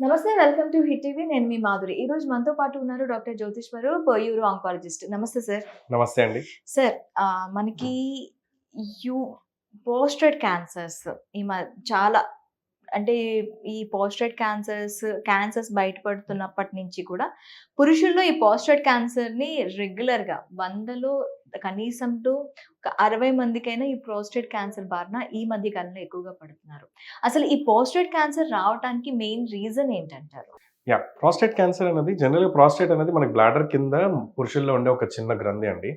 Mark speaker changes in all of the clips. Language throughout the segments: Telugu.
Speaker 1: నమస్తే వెల్కమ్ టు హిట్ టీవీ. నేను మీ మాధురి. ఈ రోజు మనతో పాటు ఉన్నారు డాక్టర్ జ్యోతిష్వరు యూరో ఆంకాలజిస్ట్ నమస్తే సార్.
Speaker 2: నమస్తే అండి.
Speaker 1: సార్ ఆ, మనకి యూ పోస్టెడ్ క్యాన్సర్స్ ఈ చాలా అంటే ఈ పోస్టెడ్ క్యాన్సర్స్ క్యాన్సర్స్ బయటపడుతున్నప్పటి నుంచి కూడా పురుషుల్లో ఈ పోస్టెడ్ క్యాన్సర్ని రెగ్యులర్గా వందలో కనీసం టు ఒక అరవై మందికైనా ఈ ప్రోస్టేట్ క్యాన్సర్ బారిన ఈ మధ్య కాలంలో ఎక్కువగా పడుతున్నారు. అసలు ఈ పోస్టేట్ క్యాన్సర్ రావడానికి మెయిన్ రీజన్ ఏంటంటారు?
Speaker 2: యా ప్రాస్టేట్ క్యాన్సర్ అనేది జనరల్గా ప్రాస్టేట్ అనేది మనకి బ్లాడర్ కింద పురుషుల్లో ఉండే ఒక చిన్న గ్రంథి అండి.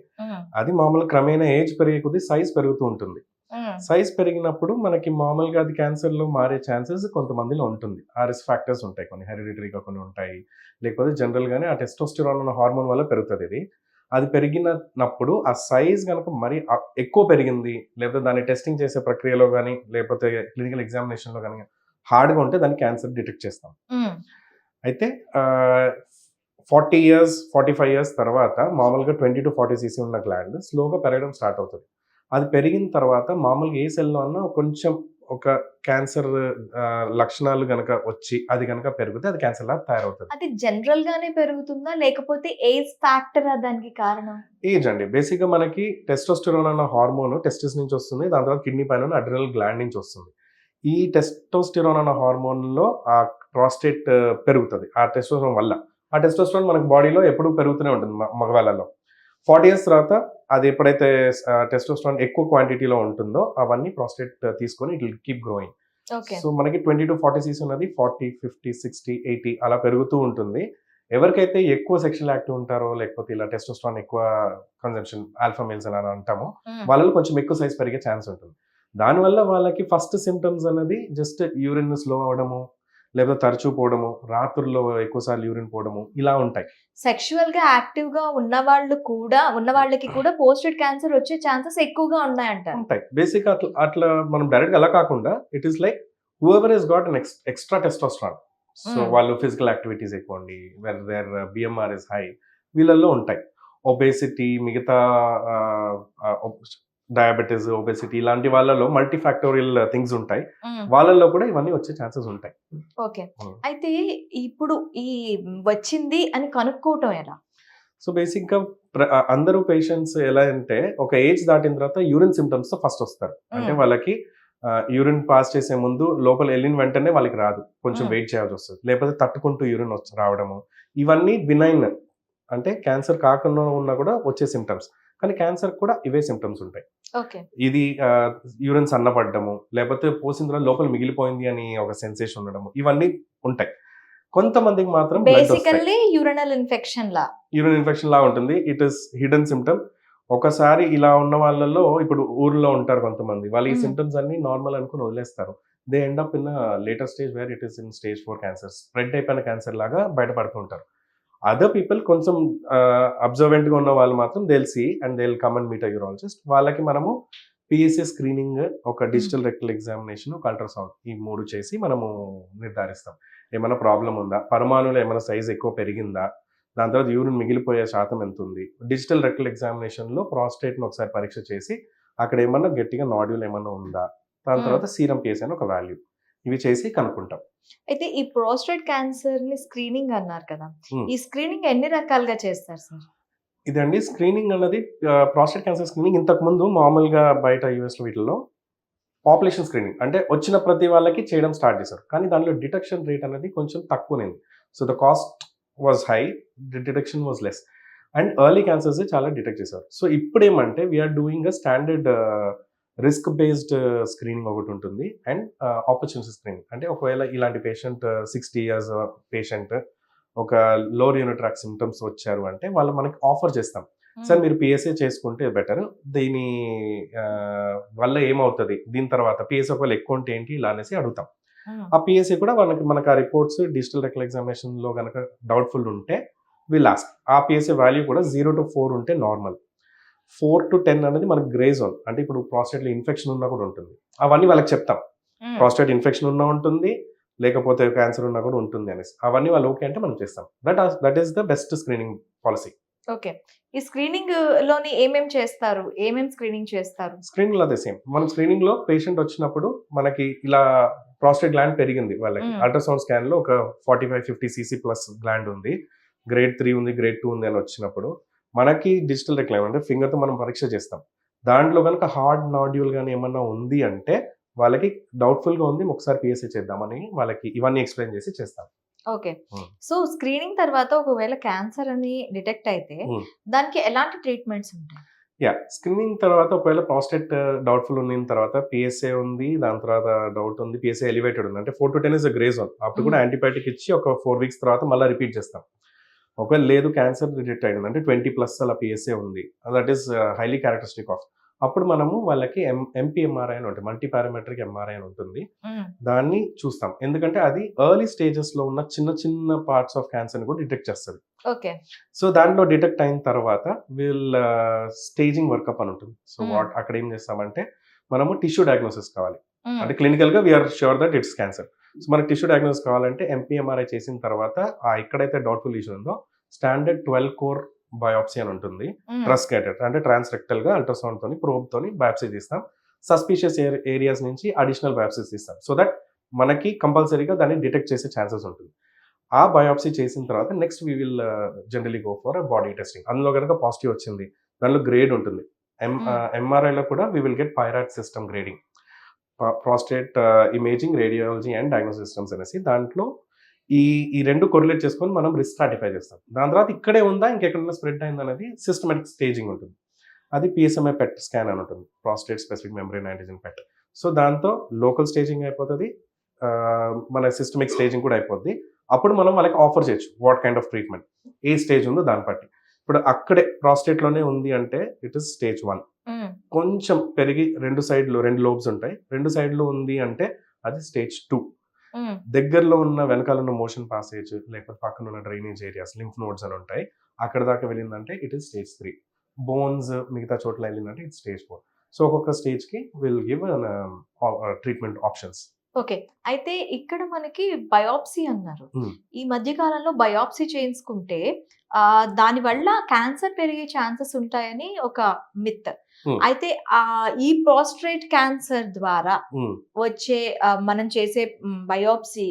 Speaker 2: అది మామూలు క్రమేణా ఏజ్ పెరిగే కొద్దీ సైజ్ పెరుగుతూ ఉంటుంది. సైజ్ పెరిగినప్పుడు మనకి మామూలుగా అది క్యాన్సర్లో మారే ఛాన్సెస్ కొంతమందిలో ఉంటుంది. ఆ రిస్క్ ఫ్యాక్టర్స్ ఉంటాయి. కొన్ని హెరిడిటరీగా కొన్ని ఉంటాయి. లేకపోతే జనరల్గానే ఆ టెస్టోస్టిరాన్ అన్న హార్మోన్ వల్ల పెరుగుతుంది ఇది. అది పెరిగినప్పుడు ఆ సైజ్ కనుక మరి ఎక్కువ పెరిగింది లేకపోతే దాన్ని టెస్టింగ్ చేసే ప్రక్రియలో కానీ లేకపోతే క్లినికల్ ఎగ్జామినేషన్లో కానీ హార్డ్గా ఉంటే దాన్ని క్యాన్సర్ డిటెక్ట్ చేస్తాం. అయితే forty years forty five years తర్వాత మామూలుగా ట్వంటీ టు ఫార్టీ సీసీ ఉన్న గ్లాండ్ స్లోగా పెరగడం స్టార్ట్ అవుతుంది. అది పెరిగిన తర్వాత మామూలుగా ఏ సెల్లో అన్నా కొంచెం ఒక క్యాన్సర్ లక్షణాలు గనక వచ్చి అది గనక పెరిగితే అది క్యాన్సర్ లాగా తయారవుతుంది.
Speaker 1: అది జనరల్ గానే పెరుగుతుందా? లేకపోతే ఏజ్ ఫ్యాక్టర్ దానికి కారణం?
Speaker 2: ఏజ్ అండి. బేసిక్గా మనకి టెస్టోస్టిరోన్ అన్న హార్మోన్ టెస్టిస్ నుంచి వస్తుంది. దాని తర్వాత కిడ్నీ పైన అడ్రినల్ గ్లాండ్ నుంచి వస్తుంది. ఈ టెస్టోస్టిరోన్ అన్న హార్మోన్లో ఆ ప్రాస్టేట్ పెరుగుతుంది. ఆ టెస్టోస్టిరోన్ వల్ల. ఆ టెస్టోస్టిరోన్ మనకి బాడీలో ఎప్పుడూ పెరుగుతూనే ఉంటుంది మగవాళ్ళలో. ఫార్టీ ఇయర్స్ తర్వాత అది ఎప్పుడైతే టెస్టోస్టిరోన్ ఎక్కువ క్వాంటిటీలో ఉంటుందో అవన్నీ ప్రాస్టేట్ తీసుకొని it will keep growing so మనకి ట్వంటీ టు ఫార్టీ సీస్ ఉన్నది ఫార్టీ ఫిఫ్టీ సిక్స్టీ ఎయిటీ అలా పెరుగుతూ ఉంటుంది. ఎవరికైతే ఎక్కువ సెక్షువల్ యాక్టివ్ ఉంటారో లేకపోతే ఇలా టెస్టోస్ట్రాన్ ఎక్కువ కన్జంప్షన్ ఆల్ఫా మేల్స్ అని అంటామో వాళ్ళలో కొంచెం ఎక్కువ సైజ్ పెరిగే ఛాన్స్ ఉంటుంది. దానివల్ల వాళ్ళకి ఫస్ట్ సిమ్టమ్స్ అనేది జస్ట్ యూరిన్ స్లో అవ్వడము లేకపోతే తరచూ పోవడము రాత్రుల్లో ఎక్కువసార్లు యూరిన్ పోవడము ఇలా ఉంటాయి.
Speaker 1: సెక్షువల్గా యాక్టివ్గా ఉన్న వాళ్ళు కూడా ఉన్న వాళ్ళకి కూడా పోస్టెడ్ క్యాన్సర్ వచ్చే ఛాన్సెస్ ఎక్కువగా ఉన్నాయంటారు.
Speaker 2: ఉంటాయి. బేసిక్ అట్లా అట్లా మనం డైరెక్ట్ అలా కాకుండా it is like whoever is got an extra testosterone so. వాళ్ళు ఫిజికల్ యాక్టివిటీస్ ఎక్కువ అండి where their BMR is high వీళ్ళల్లో ఉంటాయి. ఒబేసిటీ మిగతా డయాబెటీస్ ఒబేసిటీ ఇలాంటి వాళ్ళలో మల్టీ ఫ్యాక్టోరియల్ థింగ్స్ ఉంటాయి. వాళ్ళల్లో కూడా ఇవన్నీ వచ్చే ఛాన్సెస్ ఉంటాయి.
Speaker 1: ఓకే. అయితే ఇప్పుడు ఈ వచ్చింది అని కనుక్కోవటం ఎలా?
Speaker 2: సో బేసిక్గా ప్ర- ఆ, అందరూ పేషెంట్స్ ఎలా అంటే ఒక ఏజ్ దాటిన తర్వాత యూరిన్ సిమ్టమ్స్తో ఫస్ట్ వస్తారు. అంటే. వాళ్ళకి యూరిన్ పాస్ చేసే ముందు లోపల వెళ్ళిన వెంటనే వాళ్ళకి రాదు. కొంచెం. వెయిట్ చేయాల్సి వస్తుంది. లేకపోతే తట్టుకుంటూ యూరిన్ వచ్చి రావడము. ఇవన్నీ బినైన్ అంటే క్యాన్సర్ కాకుండా ఉన్నా కూడా వచ్చే సిమ్టమ్స్ కానీ క్యాన్సర్ కూడా ఇవే సిమ్టమ్స్ ఉంటాయి. ఇది యూరిన్ సన్నపడ్డము లేకపోతే పోసిన తర్వాత లోపల మిగిలిపోయింది అని ఒక సెన్సేషన్ ఉండడము ఇవన్నీ ఉంటాయి. కొంతమందికి మాత్రం.
Speaker 1: బేసికల్లీ యూరినల్ ఇన్ఫెక్షన్ లా.
Speaker 2: యూరిన్ ఇన్ఫెక్షన్ లా ఉంటుంది. ఇట్ ఇస్ హిడెన్ సిమ్టమ్ ఒకసారి ఇలా ఉన్న వాళ్ళలో ఇప్పుడు ఊర్లో ఉంటారు కొంతమంది. వాళ్ళు ఈ. సిమ్టమ్స్ అన్ని నార్మల్ అనుకుని వదిలేస్తారు. They end up in later stage where it is in stage four cancer. Spread అయిపోయిన క్యాన్సర్ లాగా బయటపడుతూ ఉంటారు. అదర్ పీపుల్ కొంచెం అబ్జర్వెంట్గా ఉన్న వాళ్ళు మాత్రం they see and they come and meet urologist వాళ్ళకి మనము పిఎస్ఏ స్క్రీనింగ్ ఒక డిజిటల్ రెక్టల్ ఎగ్జామినేషన్ ఒక అల్ట్రాసౌండ్ ఈ మూడు చేసి మనము నిర్ధారిస్తాం. ఏమైనా ప్రాబ్లం ఉందా? పరమాణువులో ఏమైనా సైజ్ ఎక్కువ పెరిగిందా? దాని తర్వాత యూరిన్ మిగిలిపోయే శాతం ఎంత ఉంది? డిజిటల్ రెక్టల్ ఎగ్జామినేషన్లో ప్రాస్టేట్ను ఒకసారి పరీక్ష చేసి అక్కడ ఏమన్నా గట్టిగా నాడ్యూల్ ఏమన్నా ఉందా? దాని
Speaker 1: Hmm.
Speaker 2: తర్వాత సీరం పిఎస్ అని ఒక వాల్యూ ఇవి చేసి కనుక్కుంటాం.
Speaker 1: అయితే ఈ ప్రోస్టేట్ క్యాన్సర్ని స్క్రీనింగ్ అన్నారు కదా. ఈ స్క్రీనింగ్ ఎన్ని రకాలుగా చేస్తారు సార్?
Speaker 2: ఇదండి స్క్రీనింగ్ అన్నది ప్రాస్టేట్ క్యాన్సర్ స్క్రీనింగ్ ఇంతకు ముందు మామూలుగా బయట యూఎస్లో వీటిల్లో పాపులేషన్ స్క్రీనింగ్ అంటే వచ్చిన ప్రతి వాళ్ళకి చేయడం స్టార్ట్ చేశారు. కానీ దానిలో డిటెక్షన్ రేట్ అనేది కొంచెం తక్కువనేది so the cost was high detection was less. And early cancers చాలా డిటెక్ట్ చేశారు. సో ఇప్పుడు ఏమంటే we're doing a standard risk based screening ఒకటి ఉంటుంది. అండ్ ఆపర్చునిటీ స్క్రీనింగ్ అంటే ఒకవేళ ఇలాంటి పేషెంట్ సిక్స్టీ ఇయర్స్ పేషెంట్ ఒక లోర్ యూనిట్రాక్ సిమ్టమ్స్ వచ్చారు అంటే వాళ్ళు మనకి ఆఫర్ చేస్తాం. సార్ మీరు పిఎస్ఏ చేసుకుంటే బెటర్ దీని వల్ల ఏమవుతుంది? దీని తర్వాత పిఎస్ఏ ఒకవేళ ఎక్కువ ఉంటే ఏంటి? ఇలా అనేసి అడుగుతాం.
Speaker 1: Hmm.
Speaker 2: ఆ పిఎస్ఏ కూడా మనకి మనకు ఆ రిపోర్ట్స్ డిజిటల్ రెకల్ ఎగ్జామినేషన్లో కనుక డౌట్ఫుల్ ఉంటే విల్ ఆస్క్ ఆ పిఎస్ఏ వాల్యూ కూడా జీరో టు ఫోర్ ఉంటే నార్మల్ ఫోర్ టు టెన్ అనేది మనకి గ్రే జోన్. అంటే ఇప్పుడు prostate లో ఇన్ఫెక్షన్ ఉన్నా కూడా ఉంటుంది. అవన్నీ వాళ్ళకి చెప్తాం. ప్రాస్టేట్ ఇన్ఫెక్షన్ ఉన్నా ఉంటుంది లేకపోతే క్యాన్సర్ ఉన్నా కూడా ఉంటుంది అనేసి. అవన్నీ వాళ్ళు ఓకే అంటే మనం చేస్తాం. That that is the best screening policy
Speaker 1: okay. ఈ స్క్రీనింగ్లోని ఏమేం చేస్తారు? ఏమేం స్క్రీనింగ్ చేస్తారు?
Speaker 2: స్క్రీనింగ్లో అదే సేమ్ మనం స్క్రీనింగ్లో పేషెంట్ వచ్చినప్పుడు మనకి ఇలా ప్రాస్టేట్ గ్లాండ్ పెరిగింది వాళ్ళకి. అల్ట్రాసౌండ్ స్కాన్లో ఒక forty five fifty CC plus gland ఉంది. గ్రేడ్ త్రీ ఉంది గ్రేడ్ టూ ఉంది అని వచ్చినప్పుడు మనకి డిజిటల్ రిక్లైమ్ అంటే ఫింగర్తో మనం పరీక్ష చేస్తాం. దాంట్లో కనుక హార్డ్ నాడ్యూల్ కానీ ఏమన్నా ఉంది అంటే వాళ్ళకి డౌట్ఫుల్గా ఉంది ఒకసారి పిఎస్ఏ చేద్దామని వాళ్ళకి ఇవన్నీ ఎక్స్ప్లెయిన్ చేసి చేస్తాం.
Speaker 1: ఓకే.
Speaker 2: Hmm.
Speaker 1: సో స్క్రీనింగ్ తర్వాత ఒకవేళ క్యాన్సర్ అని డిటెక్ట్ అయితే
Speaker 2: Hmm.
Speaker 1: దానికి ఎలాంటి ట్రీట్మెంట్స్ ఉంటాయి?
Speaker 2: యా స్క్రీనింగ్ తర్వాత ఒకవేళ ప్రాస్టేట్ డౌట్ఫుల్ ఉన్న తర్వాత పిఎస్ఏ ఉంది దాని తర్వాత డౌట్ ఉంది పిఎస్ఏ ఎలివేటెడ్ ఉంది. అంటే four to ten is grey zone అప్పుడు కూడా. యాంటీబయాటిక్ ఇచ్చి ఒక ఫోర్ వీక్స్ తర్వాత మళ్ళీ రిపీట్ చేస్తాం. ఒకవేళ లేదు క్యాన్సర్ డిటెక్ట్ అయింది అంటే ట్వంటీ ప్లస్ అలా పిఎస్ఏ ఉంది. That is highly characteristic of అప్పుడు మనము వాళ్ళకి ఎం ఎంపీఎంఆర్ఐ అని ఉంటుంది మల్టీ పారామెట్రిక్ ఎంఆర్ఐ అని ఉంటుంది. దాన్ని చూస్తాం. ఎందుకంటే అది ఎర్లీ స్టేజెస్లో ఉన్న చిన్న చిన్న పార్ట్స్ ఆఫ్ క్యాన్సర్ కూడా డిటెక్ట్ చేస్తుంది.
Speaker 1: ఓకే.
Speaker 2: సో దాంట్లో డిటెక్ట్ అయిన తర్వాత వీల్ స్టేజింగ్ వర్కప్ అని ఉంటుంది. సో. వాట్ అక్కడ ఏం చేస్తామంటే మనము టిష్యూ డయాగ్నోసిస్ కావాలి. అంటే క్లినికల్గా we are sure that it's cancer so మనకి టిష్యూ డయాగ్నోసిస్ కావాలంటే ఎంపీఎంఆర్ఐ చేసిన తర్వాత ఆ ఎక్కడైతే డౌట్ఫుల్ ఇష్యూ ఉందో స్టాండర్డ్ ట్వెల్వ్ కోర్ బయోప్సీ అని ఉంటుంది. ట్రస్ గేటెడ్ అంటే ట్రాన్స్రెక్టల్గా అల్ట్రాసౌండ్ తోని ప్రోబ్ తోని బయాప్సీ తీస్తాం. సస్పిషియస్ ఏరియాస్ నుంచి అడిషనల్ బయాప్సీస్ తీస్తాం. సో దట్ మనకి కంపల్సరీగా దాన్ని డిటెక్ట్ చేసే ఛాన్సెస్ ఉంటుంది. ఆ బయాప్సీ చేసిన తర్వాత next we will generally go for body testing అందులో కనుక పాజిటివ్ వచ్చింది దానిలో గ్రేడ్ ఉంటుంది. ఎం. ఎంఆర్ఐలో కూడా we will get PIRADS system grading prostate imaging radiology and diagnose systems అనేసి దాంట్లో ఈ ఈ రెండు కొరిలేట్ చేసుకొని మనం రిస్క్ స్ట్రాటిఫై చేస్తాం. దాని తర్వాత ఇక్కడే ఉందా ఇంకెక్కడైనా స్ప్రెడ్ అయింది అనేది సిస్టమేటిక్ స్టేజింగ్ ఉంటుంది. అది పిఎస్ఎంఐ పెట్ స్కాన్ అని ఉంటుంది. Prostate specific memory antigen PET so దాంతో లోకల్ స్టేజింగ్ అయిపోతుంది. మన సిస్టమిక్ స్టేజింగ్ కూడా అయిపోద్ది. అప్పుడు మనం వాళ్ళకి ఆఫర్ చేయొచ్చు. వాట్ కైండ్ ఆఫ్ ట్రీట్మెంట్ ఏ స్టేజ్ ఉందో దాన్ని బట్టి. ఇప్పుడు అక్కడే ప్రాస్టేట్లోనే ఉంది అంటే ఇట్ ఇస్ స్టేజ్ వన్ కొంచెం పెరిగి రెండు సైడ్లు రెండు లోబ్స్ ఉంటాయి. రెండు సైడ్లు ఉంది అంటే అది స్టేజ్ టూ. దగ్గరలో ఉన్న వెనకాల ఉన్న మోషన్ పాసేజ్ లేకపోతే పక్కన ఉన్న డ్రైనేజ్ ఏరియాస్ లింఫ్ నోడ్స్ అని ఉంటాయి. అక్కడ దాకా వెళ్ళిందంటే it is stage three. Bones మిగతా చోట్ల వెళ్ళిందంటే ఇట్ స్టేజ్ ఫోర్. సో ఒక్కొక్క స్టేజ్కి will give treatment options.
Speaker 1: Okay. అయితే ఇక్కడ మనకి బయాప్సీ అన్నారు. ఈ మధ్య కాలంలో బయాప్సీ చేయించుకుంటే ఆ దాని వల్ల క్యాన్సర్ పెరిగే ఛాన్సెస్ ఉంటాయని ఒక మిత్. అయితే ఆ ఈ ప్రోస్ట్రేట్ క్యాన్సర్ ద్వారా వచ్చే మనం చేసే బయోప్సీ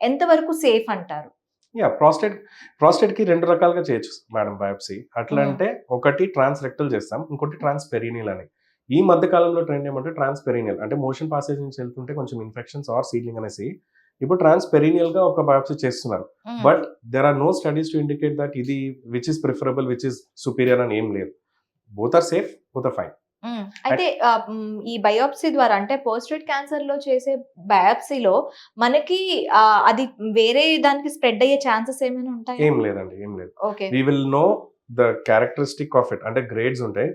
Speaker 1: ఎంతవరకు సేఫ్ అంటారు?
Speaker 2: యా ప్రాస్టేట్ ప్రాస్టేట్కి రెండు రకాలుగా చేయొచ్చు మేడం బయాప్సీ. అట్లా. అంటే ఒకటి ట్రాన్స్ రెక్టల్ చేస్తాం ఇంకోటి ట్రాన్స్ పెరీనియల్ అని. ఈ మధ్య కాలంలో ట్రెండ్ ఏమంటే ట్రాన్స్ పెరీనియల్ అంటే మోషన్ పాసేజ్ నుంచి వెళ్తుంటే కొంచెం ఇన్ఫెక్షన్స్ ఆర్ సీలింగ్ అనేసి ఇప్పుడు ట్రాన్స్ పెరీనియల్గా ఒక బయాప్సీ చేస్తున్నారు. But there are no studies to indicate that ఇది which is preferable which is superior అని ఏం లేదు. Both are safe are fine.
Speaker 1: అయితే ఈ బయోప్సీ ద్వారా అంటే పోస్ట్రేట్ క్యాన్సర్లో చేసే బయోప్సీలో మనకి అది వేరే దానికి స్ప్రెడ్ అయ్యే ఛాన్సెస్ ఏమైనా ఉంటాయి?
Speaker 2: ఏం లేదండి ఏం లేదు.
Speaker 1: Okay.
Speaker 2: We will know the characteristic of it అంటే గ్రేడ్స్ ఉంటాయి.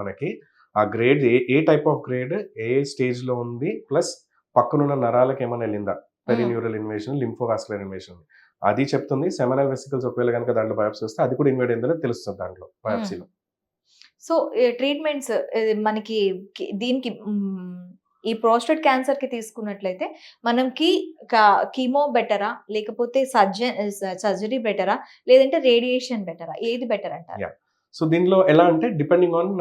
Speaker 2: మనకి. ఆ గ్రేడ్ ఏ ఏ టైప్ ఆఫ్ గ్రేడ్ ఏ స్టేజ్లో ఉంది ప్లస్ పక్కనున్న నరాలకు ఏమైనా వెళ్ళిందా? పెరిన్యూరల్ ఇన్వేషన్ లింఫోవాస్కులర్ ఇన్వేషన్ అది చెప్తుంది సెమినల్ వెసికల్స్ ఒకవేళ కనుక దాంట్లో బయాప్సీ వస్తే అది కూడా ఇన్వేట్ అయిందో తెలుస్తుంది దాంట్లో బయాప్సీలో.
Speaker 1: సో ట్రీట్మెంట్స్ మనకి దీనికి ఈ ప్రోస్టేట్ క్యాన్సర్కి తీసుకున్నట్లయితే మనకి కీమో బెటరా? లేకపోతే సర్జన్ సర్జరీ బెటరా? లేదంటే రేడియేషన్ బెటరా? ఏది బెటర్ అంటారు.
Speaker 2: సో దీనిలో ఎలా అంటే డిపెండింగ్ ఆన్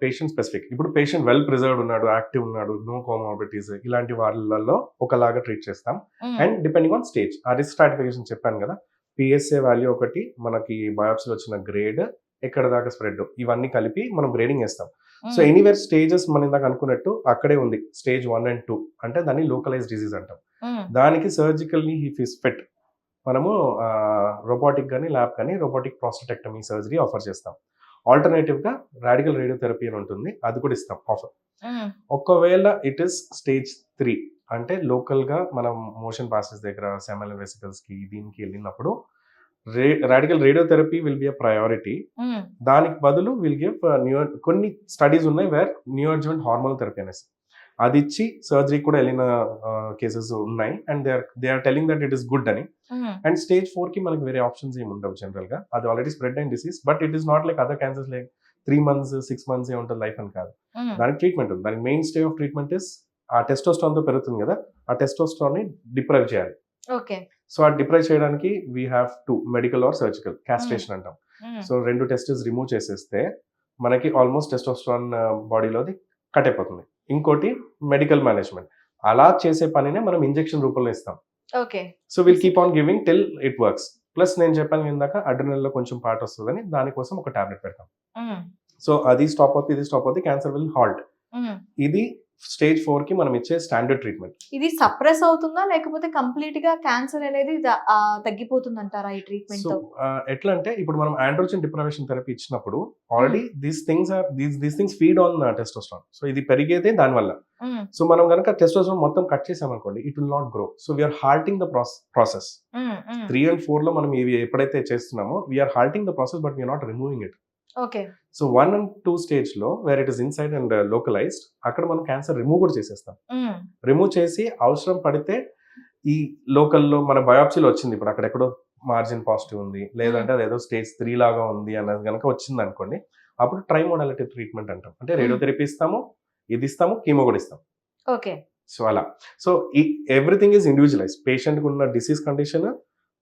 Speaker 2: పేషెంట్ స్పెసిఫిక్. ఇప్పుడు పేషెంట్ వెల్ ప్రిజర్వ్డ్ ఉన్నాడు యాక్టివ్ ఉన్నాడు నో కోమార్బిటీస్ ఇలాంటి వాళ్ళలో ఒకలాగా ట్రీట్ చేస్తాం. And depending on stage. ఆ రిస్క్ స్ట్రాటిఫికేషన్ చెప్పాను కదా పిఎస్ఏ వాల్యూ ఒకటి మనకి బయాప్సీలో వచ్చిన గ్రేడ్ ఎక్కడ దాకా స్ప్రెడ్ ఇవన్నీ కలిపి మనం గ్రేడింగ్ వేస్తాం సో. ఎనీవేర్ స్టేజెస్ మనం ఇందాక అనుకున్నట్టు అక్కడే ఉంది. స్టేజ్ వన్ అండ్ టూ అంటే దాన్ని లోకలైజ్ డిసీజ్ అంటాం. దానికి సర్జికల్లీ హీఫ్ ఇస్ ఫిట్ మనము రోబోటిక్ కానీ ల్యాబ్ కానీ రోబోటిక్ ప్రాస్టెక్టమీ సర్జరీ ఆఫర్ చేస్తాం. ఆల్టర్నేటివ్గా రాడికల్ రేడియోథెరపీ అని ఉంటుంది. అది కూడా ఇస్తాం ఆఫర్. ఒకవేళ ఇట్ ఇస్ స్టేజ్ త్రీ అంటే లోకల్గా మనం మోషన్ పాసెస్ దగ్గర సెమల్ వెసికల్స్కి దీనికి వెళ్ళినప్పుడు radical radiotherapy will be a priority. దానికి బదులు విల్ గివ్ న్యూ కొన్ని స్టడీస్ ఉన్నాయి where new adjuvant hormone therapy అనేసి. అది ఇచ్చి సర్జరీ కూడా వెళ్ళిన కేసెస్ ఉన్నాయి. And they are they are telling that it is good అని. అండ్ స్టేజ్ ఫోర్కి మనకి వేరే ఆప్షన్స్ ఏమి ఉండవు జనరల్గా. అది ఆల్రెడీ స్ప్రెడ్ అయిన disease but it is not like other cancers like three months six months ఏ ఉంటుంది లైఫ్ అని కాదు.
Speaker 1: మ్మ్.
Speaker 2: దానికి ట్రీట్మెంట్ ఉంది. దానికి main stay of treatment is ఆ టెస్టోస్ట్రాన్తో పెరుగుతుంది కదా. ఆ టెస్టోస్ట్రాన్ని డిప్రైవ్ చేయాలి. సో ఆ డిప్రైవ్ చేయడానికి we have to medical or surgical castration అంటాం. సో రెండు టెస్టిస్ రిమూవ్ చేసేస్తే మనకి ఆల్మోస్ట్ టెస్టోస్ట్రాన్ బాడీలోది కట్ అయిపోతుంది. ఇంకోటి మెడికల్ మేనేజ్మెంట్ అలా చేసే పనినే మనం ఇంజెక్షన్ రూపంలో ఇస్తాం.
Speaker 1: Okay.
Speaker 2: So will keep on giving till it works plus నేను చెప్పాను ఇందాక adrenaline లో కొంచెం పార్ట్ వస్తుందని దానికోసం ఒక టాబ్లెట్ పెడతాం. సో అది స్టాప్ అవుతుంది ఇది స్టాప్ అవుతుంది క్యాన్సర్ విల్ హాల్ట్. ఇది స్టేజ్ ఫోర్కి మనం ఇచ్చే స్టాండర్డ్ ట్రీట్మెంట్.
Speaker 1: ఇది సప్రెస్ అవుతుందా? లేకపోతే కంప్లీట్గా క్యాన్సర్ అనేది తగ్గిపోతుంది అంటారా ఈ ట్రీట్మెంట్
Speaker 2: ఎట్లా అంటే ఇప్పుడు మనం ఆండ్రోజన్ డిప్రవేషన్ థెరపీ ఇచ్చినప్పుడు already these things are these these things feed on testosterone. So ఇది పెరిగేదే దానివల్ల. సో మనం కనుక టెస్టోస్ట్రాన్ మొత్తం కట్ చేసామనుకోండి it will not grow. So we are halting the process. Three and ఫోర్లో మనం ఇవి ఎప్పుడైతే చేస్తున్నామో we are halting the process but we are not removing it.
Speaker 1: Okay.
Speaker 2: So one and two స్టేజ్లో where it is inside and localized అక్కడ మనం క్యాన్సర్ రిమూవ్ కూడా చేసేస్తాం. రిమూవ్ చేసి అవసరం పడితే ఈ లోకల్లో మన బయాప్సీలో వచ్చింది. ఇప్పుడు అక్కడెక్కడో మార్జిన్ పాజిటివ్ ఉంది. లేదంటే అది ఏదో స్టేజ్ త్రీ లాగా ఉంది అన్నది కనుక వచ్చింది అనుకోండి అప్పుడు ట్రై మోడాలిటీ ట్రీట్మెంట్ అంటాం. అంటే రేడియోథెరపీ ఇస్తాము ఇది ఇస్తాము కీమో కూడా ఇస్తాం.
Speaker 1: ఓకే.
Speaker 2: సో అలా. సో ఈ ఎవ్రీథింగ్ ఈజ్ ఇండివిజువలైజ్ పేషెంట్కి ఉన్న డిసీజ్ కండిషన్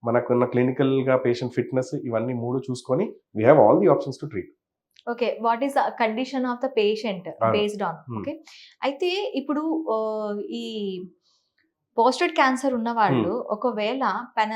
Speaker 2: మనకున్న క్లినికల్గా పేషెంట్ ఫిట్నెస్ ఇవన్నీ మూడు చూసుకొని we have all the options to treat
Speaker 1: okay what is condition of the patient. Based on
Speaker 2: Hmm.
Speaker 1: Okay అయితే ఇప్పుడు ఈ పోస్టెడ్ క్యాన్సర్ ఉన్న వాళ్ళు ఒకవేళ పెన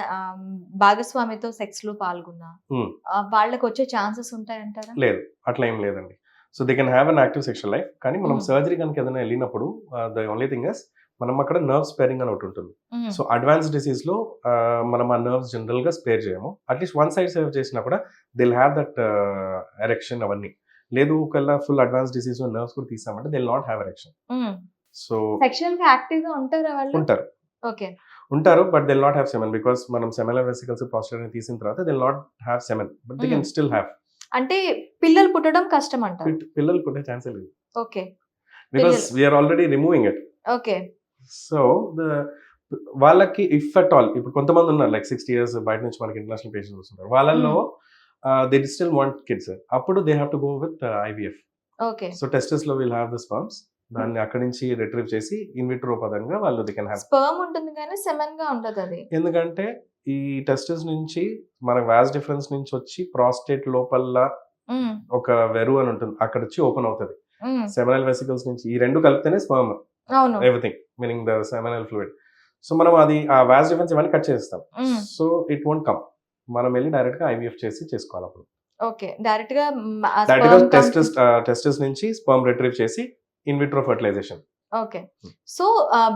Speaker 1: భాగస్వామితో సెక్స్లో పాల్గొన్నా
Speaker 2: Hmm.
Speaker 1: వాళ్ళకి వచ్చే ఛాన్సెస్ ఉంటాయంటారా
Speaker 2: లేదు అట్లా ఏం లేదండి so they can have an active sexual life కానీ మనం
Speaker 1: Hmm.
Speaker 2: సర్జరీ కనుక ఏదైనా వెళ్ళినప్పుడు ద ఓన్లీ థింగ్ ఇస్ మనం అక్కడ నర్వ్ స్పేరింగ్ అని ఒకటి ఉంటుంది. సో అడ్వాన్స్ డిసీజ్లో మనం ఆ నర్వ్స్ జనరల్గా స్పేర్ చేయము అట్లీస్ట్ వన్ సైడ్ సేవ్ చేసినా కూడా దిల్ హ్యావ్ దట్ ఎరెక్షన్ అవన్నీ. లేదు ఒకవేళ ఫుల్ అడ్వాన్స్ డిసీజ్ నర్వ్స్ కూడా తీసామంటే they'll not have erection. So
Speaker 1: సెక్షువల్గా యాక్టివ్గా ఉంటారా వాళ్ళు?
Speaker 2: ఉంటారు.
Speaker 1: ఓకే.
Speaker 2: ఉంటారు but they'll not have semen because మనం సెమెలర్ వెసికల్స్ ప్రాస్టేట్ తీసిన తర్వాత they'll not have semen but they can. Still have
Speaker 1: అంటే పిల్లలు పుట్టడం కష్టం అంటారు.
Speaker 2: పిల్లలు పుట్టే ఛాన్సే లేదు.
Speaker 1: ఓకే.
Speaker 2: బికాస్
Speaker 1: పిల్లలు-
Speaker 2: we are already removing it
Speaker 1: okay.
Speaker 2: So the వాళ్ళకి ఇఫ్ అట్ ఆల్ ఇప్పుడు కొంతమంది ఉన్నారు లైక్ సిక్స్టీ ఇయర్స్ బయట నుంచి మనకి ఇంటర్నేషనల్ పేషెంట్స్ వస్తుంటారు. వాళ్ళల్లో దే స్టిల్ వాంట్ కిడ్స్ అప్పుడు they have to go with IVF
Speaker 1: okay
Speaker 2: so టెస్టెస్లో will have the sperms దాన్ని అక్కడి నుంచి రిట్రీవ్ చేసి ఇన్విట్రో పదంగా వాళ్ళు దే కెన్ హ్యావ్
Speaker 1: స్పర్మ్ ఉంటుంది కానీ సెమెన్గా ఉండదు అది.
Speaker 2: ఎందుకంటే ఈ టెస్టెస్ నుంచి మన వ్యాస్ డిఫరెన్స్ నుంచి వచ్చి ప్రాస్టేట్ లోపల
Speaker 1: ఉమ్,
Speaker 2: ఒక వెరు అని ఉంటుంది. అక్కడ వచ్చి ఓపెన్ అవుతుంది సెమినల్ వెసికల్స్ నుంచి ఈ రెండు కలిపితేనే sperm everything meaning the seminal fluid so మనం అది ఆ వ్యాస్ డిఫరెన్స్ ఇవన్నీ కట్ చేస్తాం సో ఇట్ వోంట్ కమ్ మనం వెళ్ళి డైరెక్ట్గా ఐవీఎఫ్ చేసి చేసుకోవాలి అప్పుడు.
Speaker 1: ఓకే
Speaker 2: డైరెక్ట్గా
Speaker 1: డైరెక్ట్గా
Speaker 2: టెస్టెస్ టెస్టెస్ నుంచి స్పర్మ్ రిట్రీవ్ చేసి in vitro fertilization
Speaker 1: okay so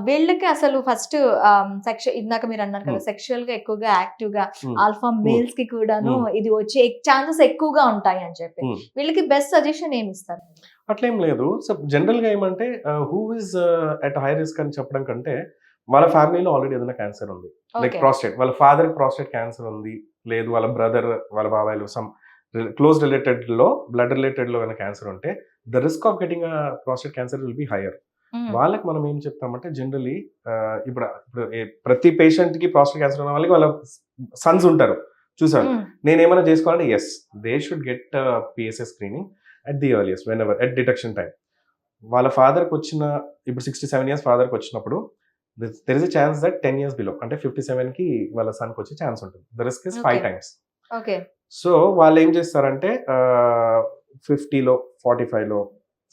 Speaker 1: వీళ్ళకి అసలు ఫస్ట్ సెక్షువల్ ఇందాక మీరు అన్నారు కదా
Speaker 2: Hmm.
Speaker 1: సెక్షువల్గా ఎక్కువగా యాక్టివ్గా
Speaker 2: Hmm.
Speaker 1: ఆల్ఫా మేల్స్కి కూడాను
Speaker 2: Hmm.
Speaker 1: ఇది వచ్చే ఛాన్సెస్ ఎక్కువగా ఉంటాయి అని చెప్పి.
Speaker 2: Hmm.
Speaker 1: వీళ్ళకి బెస్ట్ సజెషన్ ఏమి ఇస్తారు?
Speaker 2: అట్లేం లేదు. సో జనరల్గా ఏమంటే who is at high risk అని చెప్పడం కంటే వాళ్ళ ఫ్యామిలీలో ఆల్రెడీ ఏదైనా క్యాన్సర్ ఉంది. Like prostate. వాళ్ళ ఫాదర్ ప్రాస్టేట్ క్యాన్సర్ ఉంది. లేదు వాళ్ళ బ్రదర్ వాళ్ళ బాబాయ్లు సమ్ క్లోజ్ రిలేటెడ్లో బ్లడ్ రిలేటెడ్లో ఏమైనా క్యాన్సర్ ఉంటే the risk of getting prostate cancer will be higher. వాళ్ళకి మనం ఏం చెప్తామంటే జనరలీ ఇప్పుడు ఇప్పుడు ప్రతి పేషెంట్కి ప్రాస్టేట్ క్యాన్సర్ ఉన్న వాళ్ళకి వాళ్ళ సన్స్ ఉంటారు. చూసారు నేను ఏమైనా చేసుకోవాలంటే yes they should get PSA screening at the earliest whenever at detection time వాళ్ళ ఫాదర్కి వచ్చిన ఇప్పుడు సిక్స్టీ సెవెన్ ఇయర్స్ ఫాదర్కి వచ్చినప్పుడు there is chance that ten years below అంటే ఫిఫ్టీ కి వాళ్ళ సన్కి వచ్చే ఛాన్స్ ఉంటుంది. The risk is five. Times
Speaker 1: okay
Speaker 2: so వాళ్ళు ఏం చేస్తారంటే ఫిఫ్టీలో ఫార్టీ ఫైవ్లో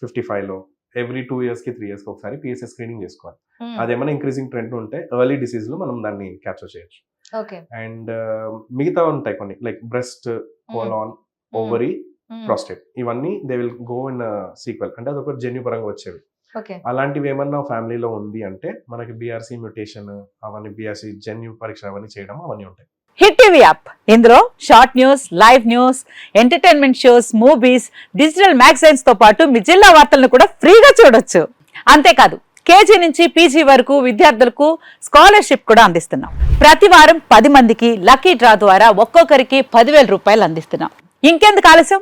Speaker 2: ఫిఫ్టీ ఫైవ్లో ఎవ్రీ టూ ఇయర్స్కి త్రీ ఇయర్స్కి ఒకసారి పిఎస్ఎస్ స్క్రీనింగ్ చేసుకోవాలి. అదేమైనా ఇంక్రీజింగ్ ట్రెండ్ ఉంటే ఎర్లీ డిసీజ్లో మనం దాన్ని క్యాప్చర్ చేయొచ్చు. అండ్ మిగతా ఉంటాయి కొన్ని like breast colon ovary prostate ఇవన్నీ they will go in sequel అంటే అదొక జన్యు పరంగా వచ్చేవి.
Speaker 1: ఓకే.
Speaker 2: అలాంటివి ఏమన్నా ఫ్యామిలీలో ఉంది అంటే మనకి బీఆర్సీ మ్యూటేషన్ అవన్నీ బీఆర్సీ జన్యు పరీక్ష అవన్నీ చేయడం అవన్నీ ఉంటాయి.
Speaker 3: హిట్ టీవీ యాప్ ఇందులో short news live news entertainment shows movies digital మ్యాగజైన్స్తో పాటు మీ జిల్లా వార్తలను కూడా ఫ్రీగా చూడొచ్చు. అంతేకాదు కేజీ నుంచి పీజీ వరకు విద్యార్థులకు స్కాలర్షిప్ కూడా అందిస్తున్నాం. ప్రతి వారం పది మందికి లక్కీ డ్రా ద్వారా ఒక్కొక్కరికి పదివేల రూపాయలు అందిస్తున్నాం. ఇంకెందుకు ఆలస్యం?